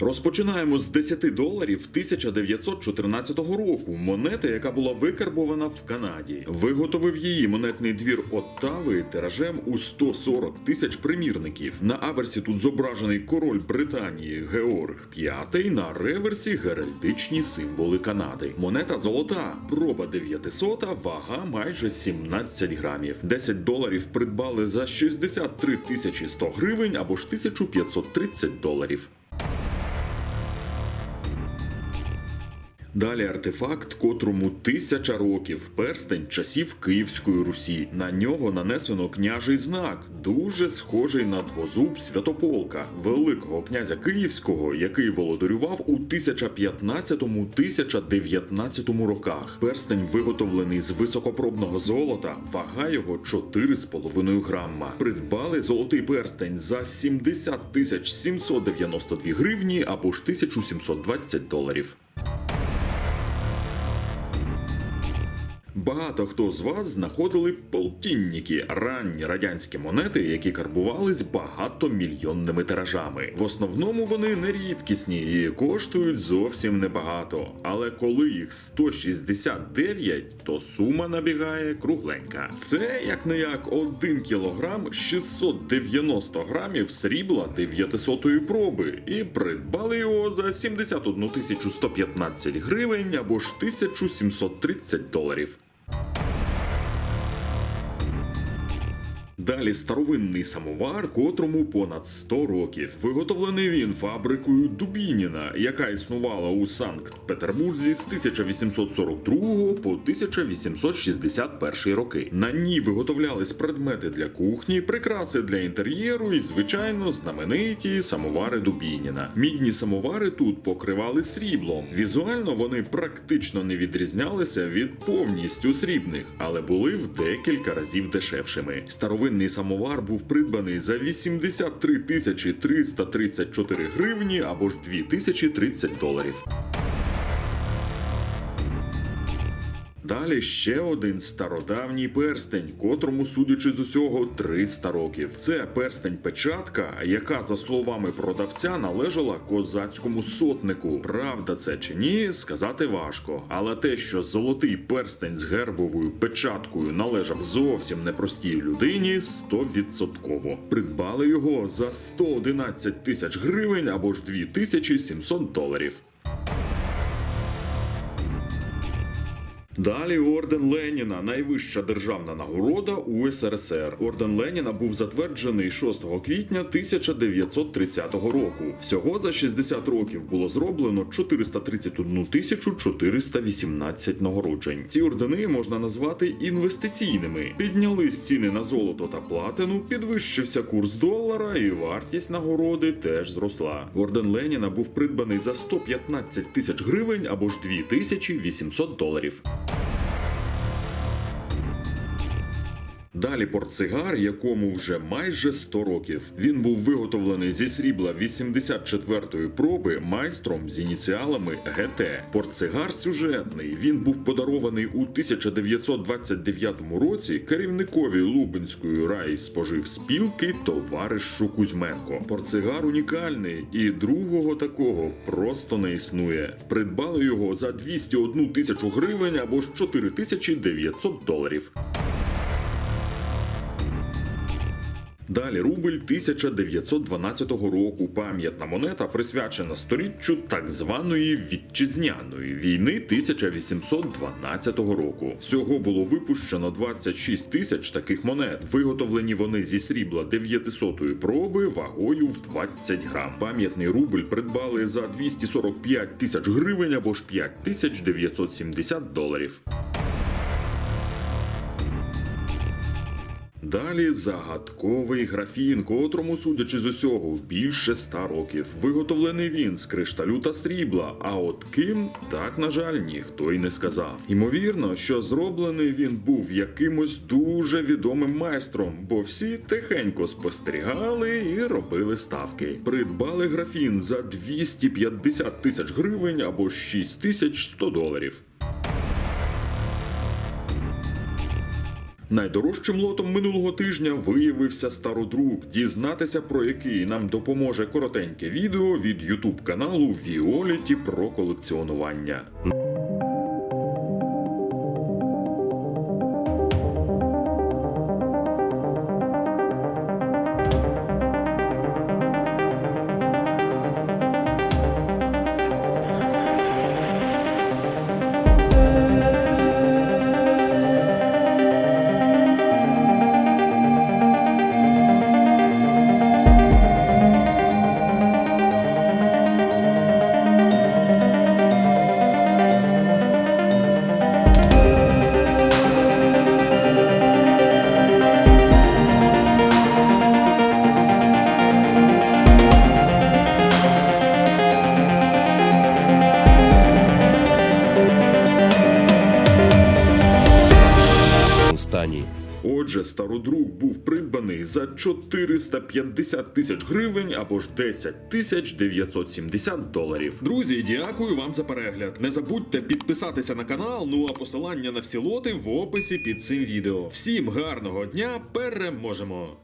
Розпочинаємо з 10 доларів 1914 року. Монета, яка була викарбована в Канаді. Виготовив її монетний двір Оттави тиражем у 140 тисяч примірників. На аверсі тут зображений король Британії Георг V, на реверсі геральдичні символи Канади. Монета золота, проба 900, вага майже 17 грамів. 10 доларів придбали за 63 тисячі 100 гривень або ж 1530 доларів. Далі артефакт, котрому тисяча років, перстень часів Київської Русі. На нього нанесено княжий знак, дуже схожий на двозуб Святополка, великого князя Київського, який володарював у 1015-1019 роках. Перстень виготовлений з високопробного золота, вага його 4,5 грамма. Придбали золотий перстень за 70 тисяч 792 гривні або ж 1720 доларів. Багато хто з вас знаходили полтинніки, ранні радянські монети, які карбувались багатомільйонними тиражами. В основному вони не рідкісні і коштують зовсім небагато. Але коли їх 169, то сума набігає кругленька. Це як не як 1 кілограм 690 грамів срібла 900 проби, і придбали його за 71 115 гривень або ж 1730 доларів. Далі старовинний самовар, котрому понад 100 років. Виготовлений він фабрикою Дубініна, яка існувала у Санкт-Петербурзі з 1842 по 1861 роки. На ній виготовлялись предмети для кухні, прикраси для інтер'єру і, звичайно, знамениті самовари Дубініна. Мідні самовари тут покривали сріблом. Візуально вони практично не відрізнялися від повністю срібних, але були в декілька разів дешевшими. Старовинний самовар був придбаний за 83 тисячі 334 гривні або ж 2030 доларів. Далі ще один стародавній перстень, котрому, судячи з усього, 300 років. Це перстень печатка, яка, за словами продавця, належала козацькому сотнику. Правда, це чи ні, сказати важко. Але те, що золотий перстень з гербовою печаткою належав зовсім непростій людині, 100%. Придбали його за 111 тисяч гривень або ж 2700 доларів. Далі орден Леніна, найвища державна нагорода у СРСР. Орден Леніна був затверджений 6 квітня 1930 року. Всього за 60 років було зроблено 431 тисячу 418 нагороджень. Ці ордени можна назвати інвестиційними. Піднялись ціни на золото та платину, підвищився курс долара, і вартість нагороди теж зросла. Орден Леніна був придбаний за 115 тисяч гривень або ж 2800 доларів. Далі портсигар, якому вже майже 100 років. Він був виготовлений зі срібла 84-ї проби майстром з ініціалами ГТ. Портсигар сюжетний. Він був подарований у 1929 році керівникові Лубенської райспоживспілки товаришу Кузьменко. Портсигар унікальний, і другого такого просто не існує. Придбали його за 201 тисячу гривень або ж 4900 доларів. Далі рубль 1912 року. Пам'ятна монета присвячена сторіччю так званої вітчизняної війни 1812 року. Всього було випущено 26 тисяч таких монет. Виготовлені вони зі срібла 900-ї проби вагою в 20 грам. Пам'ятний рубль придбали за 245 тисяч гривень або ж 5970 доларів. Далі загадковий графін, котрому, судячи з усього, більше ста років. Виготовлений він з кришталю та срібла. А от ким, так на жаль, ніхто й не сказав. Ймовірно, що зроблений він був якимось дуже відомим майстром, бо всі тихенько спостерігали і робили ставки. Придбали графін за 250 тисяч гривень або 6100 доларів. Найдорожчим лотом минулого тижня виявився стародрук, дізнатися про який нам допоможе коротеньке відео від ютуб каналу Віоліті про колекціонування. Отже, стародрук був придбаний за 450 тисяч гривень або ж 10 тисяч 970 доларів. Друзі, дякую вам за перегляд. Не забудьте підписатися на канал. Ну а посилання на всі лоти в описі під цим відео. Всім гарного дня, переможемо!